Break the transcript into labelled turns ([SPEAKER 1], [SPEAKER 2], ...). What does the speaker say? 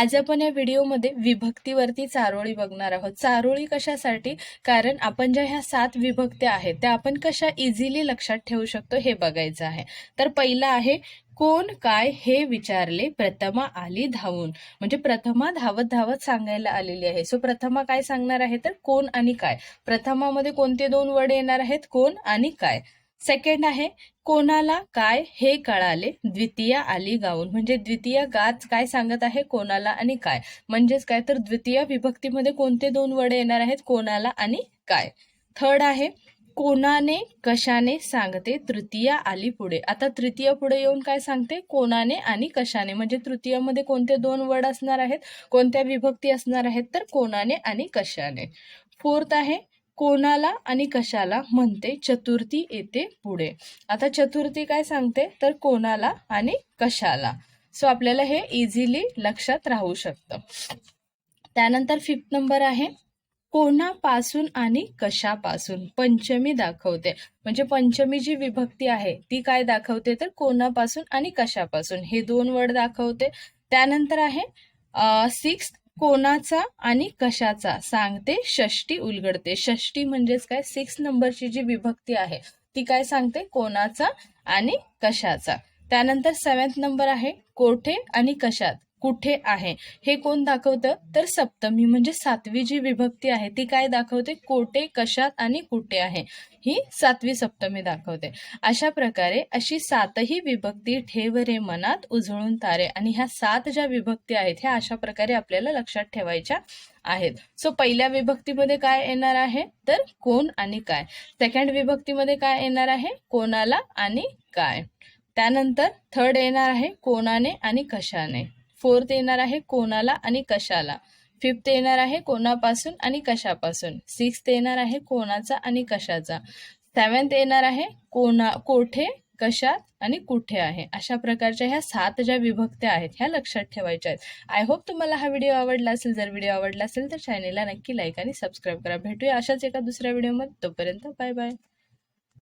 [SPEAKER 1] आज आपण या व्हिडिओमध्ये विभक्तीवरती चारोळी बघणार आहोत. चारोळी कशासाठी? कारण आपण ज्या ह्या सात विभक्त्या आहेत त्या आपण कशा इझिली लक्षात ठेवू शकतो हे बघायचं आहे. तर पहिलं आहे कोण काय हे विचारले प्रथमा आली धावून. म्हणजे प्रथमा धावत धावत सांगायला आलेली आहे. सो प्रथमा काय सांगणार आहे? तर कोण आणि काय? प्रथमामध्ये कोणते दोन वर्ड येणार आहेत? कोण आणि काय? सेकंड आहे कोणाला काय हे कळाले? द्वितीय आली गाऊन. म्हणजे द्वितीय गाच काय सांगत आहे? कोणाला आणि काय? म्हणजेच काय? तर द्वितीय विभक्तीमध्ये कोणते दोन वडे येणार आहेत? कोणाला आणि काय? थर्ड आहे कोणाने कशाने सांगते? तृतीय आली पुढे. आता तृतीय पुढे येऊन काय सांगते? कोणाने आणि कशाने? म्हणजे तृतीयमध्ये कोणते दोन वर्ड असणार आहेत? कोणत्या विभक्ती असणार आहेत? तर कोणाने आणि कशाने. फोर्थ आहे कोणाला आणि कशाला म्हणते चतुर्थी येते पुढे. आता चतुर्थी काय सांगते? तर कोणाला आणि कशाला. सो आपल्याला हे इझिली लक्षात राहू शकतं. त्यानंतर फिफ्थ नंबर आहे कोणापासून आणि कशापासून? पंचमी दाखवते. म्हणजे पंचमी जी विभक्ती आहे ती काय दाखवते? तर कोणापासून आणि कशापासून? हे दोन वर्ड दाखवते. त्यानंतर आहे सिक्स्थ कोणाचा आणि कशाचा सांगते षष्टी उलगडते. षष्टी म्हणजेच काय? सिक्स नंबरची जी विभक्ती आहे ती काय सांगते? कोणाचा आणि कशाचा. त्यानंतर सेवन्थ नंबर आहे कोठे आणि कशात? कुठे आहे? हे कोण दाखवतं? तर सप्तमी म्हणजे सातवी जी विभक्ती आहे ती काय दाखवते? कोठे कशात आणि कुठे आहे? ही सातवी सप्तमी दाखवते. अशा प्रकारे अशी सातही विभक्ती ठेव रे मनात उजळून तारे. आणि ह्या सात ज्या विभक्ती आहेत ह्या अशा प्रकारे आपल्याला लक्षात ठेवायच्या आहेत. सो पहिल्या विभक्तीमध्ये काय येणार आहे? तर कोण आणि काय? सेकंड विभक्तीमध्ये काय येणार आहे? कोणाला आणि काय? त्यानंतर थर्ड येणार आहे कोणाने आणि कशाने? फोर्थ येणार आहे कोणाला आणि कशाला? फिफ्थ येणार आहे कोणापासून आणि कशापासून? सिक्स्थ येणार आहे कोणाचा आणि कशाचा? सेवन्थ येणार आहे कोणा कोठे कशात आणि कुठे आहे? अशा प्रकारच्या ह्या सात ज्या विभक्त्या आहेत ह्या लक्षात ठेवायच्या आहेत. आय होप तुम्हाला हा व्हिडिओ आवडला असेल. जर व्हिडिओ आवडला असेल तर चॅनेलला नक्की लाईक आणि सबस्क्राईब करा. भेटूया अशाच एका दुसऱ्या व्हिडिओमध्ये तोपर्यंत बाय बाय